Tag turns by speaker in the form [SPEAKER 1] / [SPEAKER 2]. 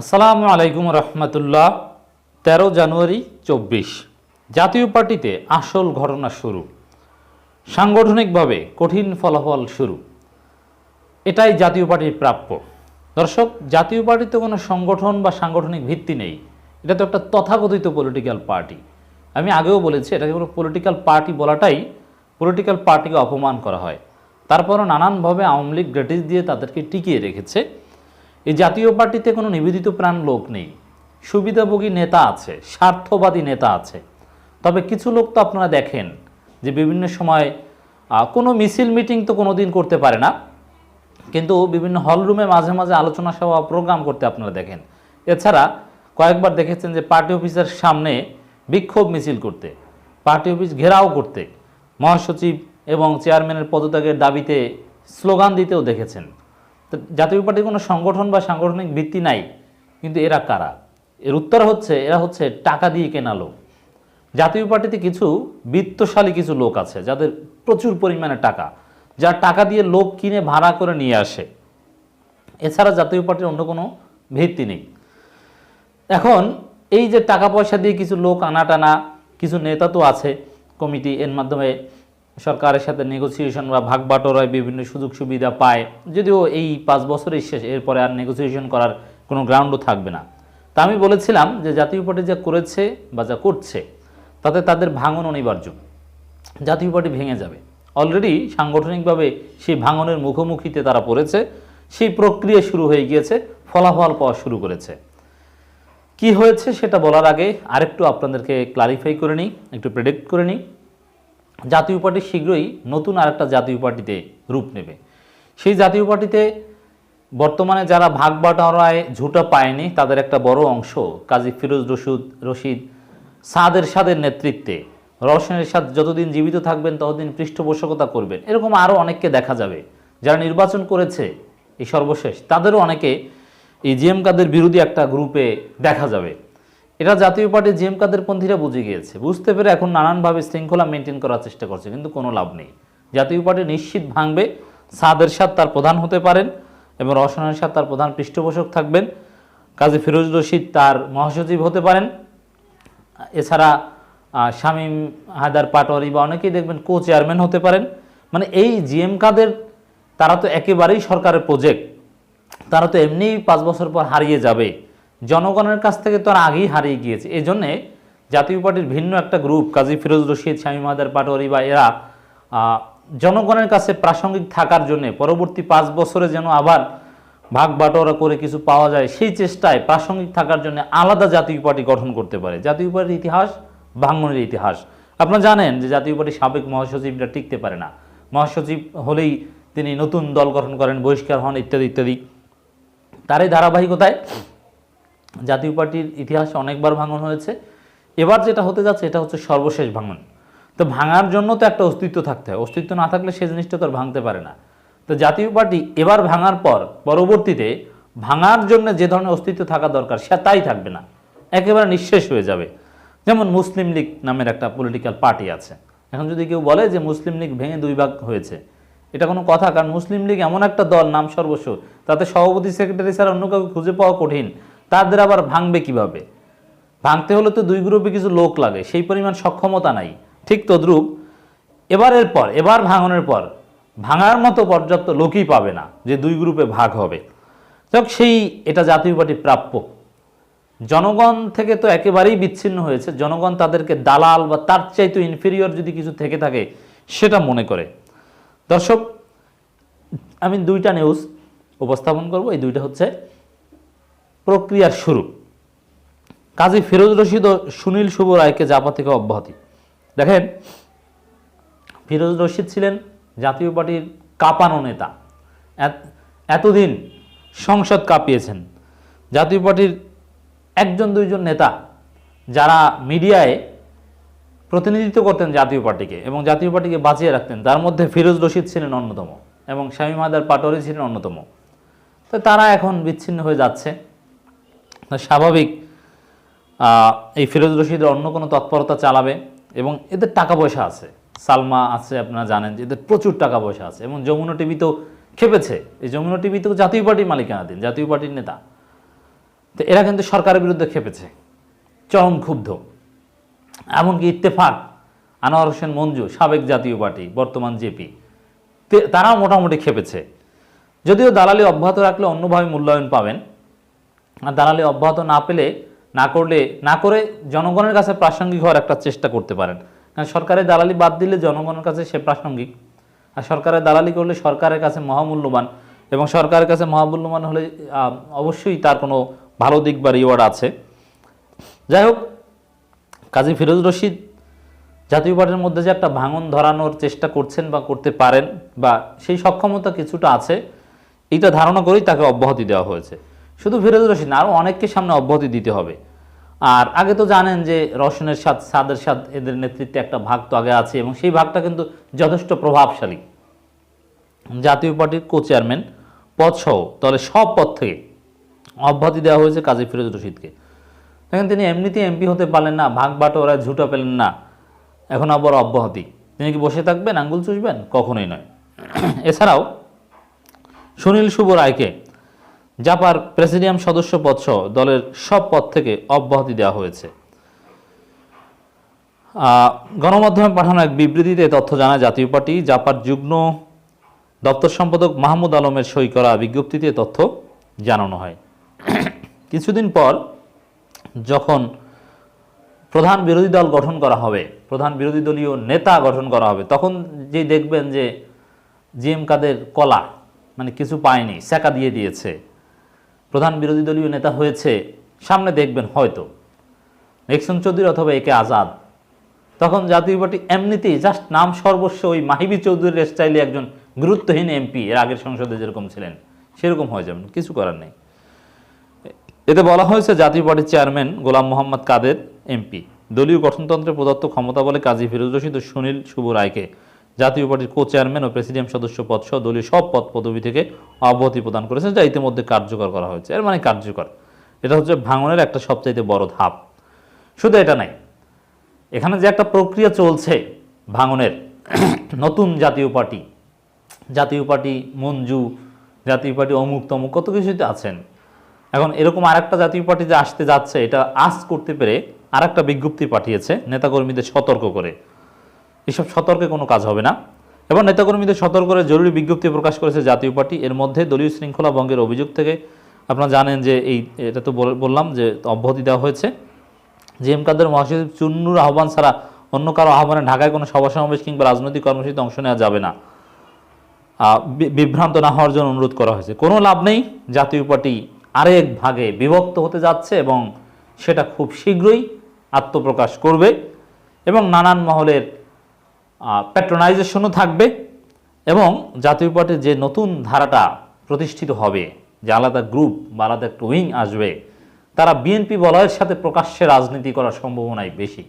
[SPEAKER 1] আসসালামু আলাইকুম রহমতুল্লাহ, তেরো জানুয়ারি চব্বিশ। জাতীয় পার্টিতে আসল ঘটনা শুরু। সাংগঠনিকভাবে কঠিন ফলাফল শুরু। এটাই জাতীয় পার্টির প্রাপ্য। দর্শক, জাতীয় পার্টিতে কোনো সংগঠন বা সাংগঠনিক ভিত্তি নেই। এটা তো একটা তথাকথিত পলিটিক্যাল পার্টি আমি আগেও বলেছি, এটাকে কোনো পলিটিক্যাল পার্টি বলাটাই পলিটিক্যাল পার্টিকে অপমান করা হয়। তারপরও নানানভাবে আওয়ামী লীগ গ্রেটিস দিয়ে তাদেরকে টিকিয়ে রেখেছে। এই জাতীয় পার্টিতে কোনো নিবেদিত প্রাণ লোক নেই। সুবিধাভোগী নেতা আছে, স্বার্থবাদী নেতা আছে। তবে কিছু লোক তো আপনারা দেখেন যে বিভিন্ন সময় কোনো মিছিল মিটিং তো কোনো দিন করতে পারে না। কিন্তু বিভিন্ন হলরুমে মাঝে মাঝে আলোচনা সভা প্রোগ্রাম করতে আপনারা দেখেন। এছাড়া কয়েকবার দেখেছেন যে পার্টি অফিসের সামনে বিক্ষোভ মিছিল করতে, পার্টি অফিস ঘেরাও করতে। মহাসচিব এবং চেয়ারম্যানের পদত্যাগের দাবিতে স্লোগান দিতেও দেখেছেন। জাতীয় পার্টির কোনো সংগঠন বা সাংগঠনিক ভিত্তি নাই, কিন্তু এরা কারা? এর উত্তর হচ্ছে, এরা হচ্ছে টাকা দিয়ে কেনা লোক। জাতীয় পার্টিতে কিছু বিত্তশালী কিছু লোক আছে, যাদের প্রচুর পরিমাণে টাকা। যার টাকা দিয়ে লোক কিনে ভাড়া করে নিয়ে আসে। এছাড়া জাতীয় পার্টির অন্য কোনো ভিত্তি নেই। এখন এই যে টাকা পয়সা দিয়ে কিছু লোক আনা টানা কিছু নেতা তো আছে কমিটি, এর মাধ্যমে সরকারের সাথে নেগোসিয়েশন বা ভাগ বাটোয়ারায় বিভিন্ন সুযোগ সুবিধা পায়, যদিও এই পাঁচ বছরের শেষ, এরপরে আর নেগোসিয়েশন করার কোনো গ্রাউন্ডও থাকবে না। তা আমি বলেছিলাম যে জাতীয় পার্টি যা করেছে বা যা করছে, তাতে তাদের ভাঙন অনিবার্য। জাতীয় পার্টি ভেঙে যাবে। অলরেডি সাংগঠনিকভাবে সেই ভাঙনের মুখোমুখিতে তারা পড়েছে, সেই প্রক্রিয়া শুরু হয়ে গিয়েছে, ফলাফল পাওয়া শুরু করেছে। কি হয়েছে সেটা বলার আগে আরেকটু আপনাদেরকে ক্লারিফাই করে নিই, একটু প্রেডিক্ট করে নিই। জাতীয় পার্টি শীঘ্রই নতুন আরেকটা জাতীয় পার্টিতে রূপ নেবে। সেই জাতীয় পার্টিতে বর্তমানে যারা ভাগ বাটোয়ারায় ঝুটা পায়নি, তাদের একটা বড় অংশ কাজী ফিরোজ রশিদ রশিদ সাদের সাদের নেতৃত্বে। রওশনের সাথে যতদিন জীবিত থাকবেন, ততদিন পৃষ্ঠপোষকতা করবেন। এরকম আরও অনেককে দেখা যাবে। যারা নির্বাচন করেছে, এই সর্বশেষ, তাদেরও অনেকে এই জিএম কাদের বিরোধী একটা গ্রুপে দেখা যাবে। এটা জাতীয় পার্টির জিএম কাদের পন্থীরা বুঝে গিয়েছে। বুঝতে পেরে এখন নানানভাবে শৃঙ্খলা মেনটেন করার চেষ্টা করছে, কিন্তু কোনো লাভ নেই। জাতীয় পার্টি নিশ্চিত ভাঙবে, সাদের সাথে তার প্রধান হতে পারেন এবং রওশনের সাথে তার প্রধান পৃষ্ঠপোষক থাকবেন। কাজী ফিরোজ রশিদ তার মহাসচিব হতে পারেন। এছাড়া শামীম হায়দার পাটোয়ারি বা অনেকেই দেখবেন কো চেয়ারম্যান হতে পারেন। মানে এই জিএম কাদের, তারা তো একেবারেই সরকারের প্রজেক্ট তারা তো এমনিই পাঁচ বছর পর হারিয়ে যাবে। জনগণের কাছ থেকে তো আর আগেই হারিয়ে গিয়েছে। এই জন্যে জাতীয় পার্টির ভিন্ন একটা গ্রুপ কাজী ফিরোজ রশিদ, শামীম হায়দার পাটোয়ারি বা এরা জনগণের কাছে প্রাসঙ্গিক থাকার জন্য পরবর্তী পাঁচ বছরে যেন আবার ভাগ বাটোয়ারা করে কিছু পাওয়া যায়, সেই চেষ্টায় প্রাসঙ্গিক থাকার জন্য আলাদা জাতীয় পার্টি গঠন করতে পারে। জাতীয় পার্টির ইতিহাস ভাঙনের ইতিহাস। আপনারা জানেন যে জাতীয় পার্টির সাবেক মহাসচিবরা টিকতে পারে না। মহাসচিব হলেই তিনি নতুন দল গঠন করেন, বহিষ্কার হন, ইত্যাদি ইত্যাদি। তার এই ধারাবাহিকতায় জাতীয় পার্টির ইতিহাসে অনেকবার ভাঙন হয়েছে। এবার যেটা হতে যাচ্ছে, এটা হচ্ছে সর্বশেষ ভাঙন। তো ভাঙার জন্য তো একটা অস্তিত্ব থাকতে হয়। অস্তিত্ব না থাকলে সে জিনিসটা তো আর ভাঙতে পারে না। তো জাতীয় পার্টি এবার ভাঙার পর, পরবর্তীতে ভাঙার জন্য যে ধরনের অস্তিত্ব থাকা দরকার, সে তাই থাকবে না। একেবারে নিঃশেষ হয়ে যাবে। যেমন মুসলিম লীগ নামের একটা পলিটিক্যাল পার্টি আছে। এখন যদি কেউ বলে যে মুসলিম লীগ ভেঙে দুই ভাগ হয়েছে, এটা কোনো কথা। কারণ মুসলিম লীগ এমন একটা দল, নাম সর্বস্ব। তাতে সভাপতি, সেক্রেটারি ছাড়া অন্য কাউকে খুঁজে পাওয়া কঠিন। তাদের আবার ভাঙবে কীভাবে? ভাঙতে হলে তো দুই গ্রুপে কিছু লোক লাগে, সেই পরিমাণ সক্ষমতা নাই। ঠিক তদ্রূপ, এবারের পর, এবার ভাঙনের পর, ভাঙার মতো পর্যাপ্ত লোকই পাবে না যে দুই গ্রুপে ভাগ হবে। যাক, সেই এটা জাতীয় পার্টি প্রাপ্য। জনগণ থেকে তো একেবারেই বিচ্ছিন্ন হয়েছে। জনগণ তাদেরকে দালাল বা তার চাইতে ইনফেরিয়র যদি কিছু থেকে থাকে, সেটা মনে করে। দর্শক, আমি দুইটা নিউজ উপস্থাপন করব। এই দুইটা হচ্ছে প্রক্রিয়ার শুরু। কাজী ফিরোজ রশিদ ও সুনীল শুভ রায়কে জাপা থেকে অব্যাহতি। দেখেন, ফিরোজ রশিদ ছিলেন জাতীয় পার্টির কাঁপানো নেতা। এতদিন সংসদ কাঁপিয়েছেন। জাতীয় পার্টির একজন, দুইজন নেতা যারা মিডিয়ায় প্রতিনিধিত্ব করতেন জাতীয় পার্টিকে এবং জাতীয় পার্টিকে বাঁচিয়ে রাখতেন, তার মধ্যে ফিরোজ রশিদ ছিলেন অন্যতম এবং শামীম হায়দার পাটোয়ারি ছিলেন অন্যতম। তো তারা এখন বিচ্ছিন্ন হয়ে যাচ্ছে। স্বাভাবিক এই ফিরোজ রশিদের অন্য কোনো তৎপরতা চালাবে এবং এদের টাকা পয়সা আছে। সালমা আছে, আপনারা জানেন যে এদের প্রচুর টাকা পয়সা আছে এবং যমুনা টিভি তো খেপেছে। এই যমুনা টিভি তো জাতীয় পার্টির মালিকানাধীন, জাতীয় পার্টির নেতা। তো এরা কিন্তু সরকারের বিরুদ্ধে খেপেছে। চরম ক্ষুব্ধ। এমনকি ইত্তেফাক, আনোয়ার হোসেন মঞ্জু, সাবেক জাতীয় পার্টি, বর্তমান জেপি তারাও মোটামুটি খেপেছে। যদিও দালালি অব্যাহত রাখলে অন্যভাবে মূল্যায়ন পাবেন দালালি অব্যাহত না পেলে, না করলে, না করে জনগণের কাছে প্রাসঙ্গিক হওয়ার একটা চেষ্টা করতে পারেন। কারণ সরকারের দালালি বাদ দিলে জনগণের কাছে সে প্রাসঙ্গিক। আর সরকারের দালালি করলে সরকারের কাছে মহামূল্যবান এবং সরকারের কাছে মহামূল্যবান হলে অবশ্যই তার কোনো ভালো দিক বা রিওয়ার্ড আছে। যাই হোক, কাজী ফিরোজ রশিদ, জাতীয় পার্টির মধ্যে যে একটা ভাঙন ধরানোর চেষ্টা করছেন বা করতে পারেন বা সেই সক্ষমতা কিছুটা আছে, এইটা ধারণা করেই তাকে অব্যাহতি দেওয়া হয়েছে। শুধু ফিরোজ রশিদ না আরও অনেককে সামনে অব্যাহতি দিতে হবে। আর আগে তো জানেন যে রশনের সাথ, সাদের সাথ এদের নেতৃত্বে একটা ভাগ তো আগে আছে এবং সেই ভাগটা কিন্তু যথেষ্ট প্রভাবশালী। জাতীয় পার্টির কো চেয়ারম্যান পদসহ দলের সব পদ থেকে অব্যাহতি দেওয়া হয়েছে কাজী ফিরোজ রশিদকে। দেখেন তিনি এমনিতেই এমপি হতে পারলেন না, ভাগ বাটোয়ারা ঝুটা পেলেন না, এখন আবার অব্যাহতি। তিনি কি বসে থাকবেন, আঙ্গুল চুষবেন? কখনোই নয়। এছাড়াও সুনীল শুভ রায়কে জাপার প্রেসিডিয়াম সদস্য পদসহ দলের সব পদ থেকে অব্যাহতি দেওয়া হয়েছে। গণমাধ্যমে পাঠানো এক বিবৃতিতে তথ্য জানায় জাতীয় পার্টি, জাপার যুগ্ম দপ্তর সম্পাদক মাহমুদ আলমের সই করা বিজ্ঞপ্তিতে তথ্য জানানো হয়। কিছুদিন পর যখন প্রধান বিরোধী দল গঠন করা হবে, প্রধান বিরোধী দলীয় নেতা গঠন করা হবে, তখন যেই দেখবেন যে জিএম কাদের কলা মানে কিছু পায়নি সেকা দিয়ে দিয়েছে। প্রধান বিরোধী দলীয় নেতা হয়েছে, সামনে দেখবেন হয়তো। নেক্সন চৌধুরী অথবা একে আজাদ। তখন জাতীয় পার্টি এমনিতেই জাস্ট নাম সর্বস্ব ওই মাহিবি চৌধুরীর স্টাইলে একজন গুরুত্বহীন এমপি এর আগের সংসদে যেরকম ছিলেন, সেরকম হয়ে যাবেন, কিছু করার নেই। এতে বলা হয়েছে জাতীয় পার্টির চেয়ারম্যান গোলাম মোহাম্মদ কাদের এমপি দলীয় গঠনতন্ত্রে প্রদত্ত ক্ষমতা বলে কাজী ফিরোজ রশিদ ও সুনীল শুভ রায়কে জাতীয় পার্টির কো চেয়ারম্যান ও প্রেসিডিয়াম সদস্য পদ সহ দলীয় সব পদ পদবি থেকে অব্যাহতি প্রদান করেছেন, যা ইতিমধ্যে কার্যকর করা হয়েছে। এর মানে কার্যকর। এটা হচ্ছে ভাঙনের একটা সবচাইতে বড় ধাপ। শুধু এটা নাই, এখানে যে একটা প্রক্রিয়া চলছে ভাঙনের, নতুন জাতীয় পার্টি জাতীয় পার্টি মঞ্জু, জাতীয় পার্টি অমুক তমুক, কত কিছুতে আছেন। এখন এরকম আরেকটা জাতীয় পার্টি যে আসতে যাচ্ছে, এটা আজ করতে পেরে আরেকটা বিজ্ঞপ্তি পাঠিয়েছে, নেতাকর্মীদের সতর্ক করে। এসব সতর্কে কোনো কাজ হবে না। এবং নেতাকর্মীদের সতর্ক করে জরুরি বিজ্ঞপ্তি প্রকাশ করেছে জাতীয় পার্টি। এর মধ্যে দলীয় শৃঙ্খলা ভঙ্গের অভিযোগ থেকে আপনারা জানেন যে এই, এটা তো বললাম যে অব্যাহতি দেওয়া হয়েছে। জি এম কাদের মহাসচিব চুন্নুর আহ্বান ছাড়া অন্য কারও আহ্বানে ঢাকায় কোনো সভা সমাবেশ কিংবা রাজনৈতিক কর্মসূচিতে অংশ নেওয়া যাবে না। বিভ্রান্ত না হওয়ার জন্য অনুরোধ করা হয়েছে। কোনো লাভ নেই। জাতীয় পার্টি আরেক ভাগে বিভক্ত হতে যাচ্ছে এবং সেটা খুব শীঘ্রই আত্মপ্রকাশ করবে। এবং নানান মহলের প্যাট্রোনাইজেশনও থাকবে এবং জাতীয় পার্টি যে নতুন ধারাটা প্রতিষ্ঠিত হবে, যে আলাদা গ্রুপ বা আলাদা একটা উইং আসবে, তারা বিএনপি বলয়ের সাথে প্রকাশ্যে রাজনীতি করার সম্ভাবনাই বেশি।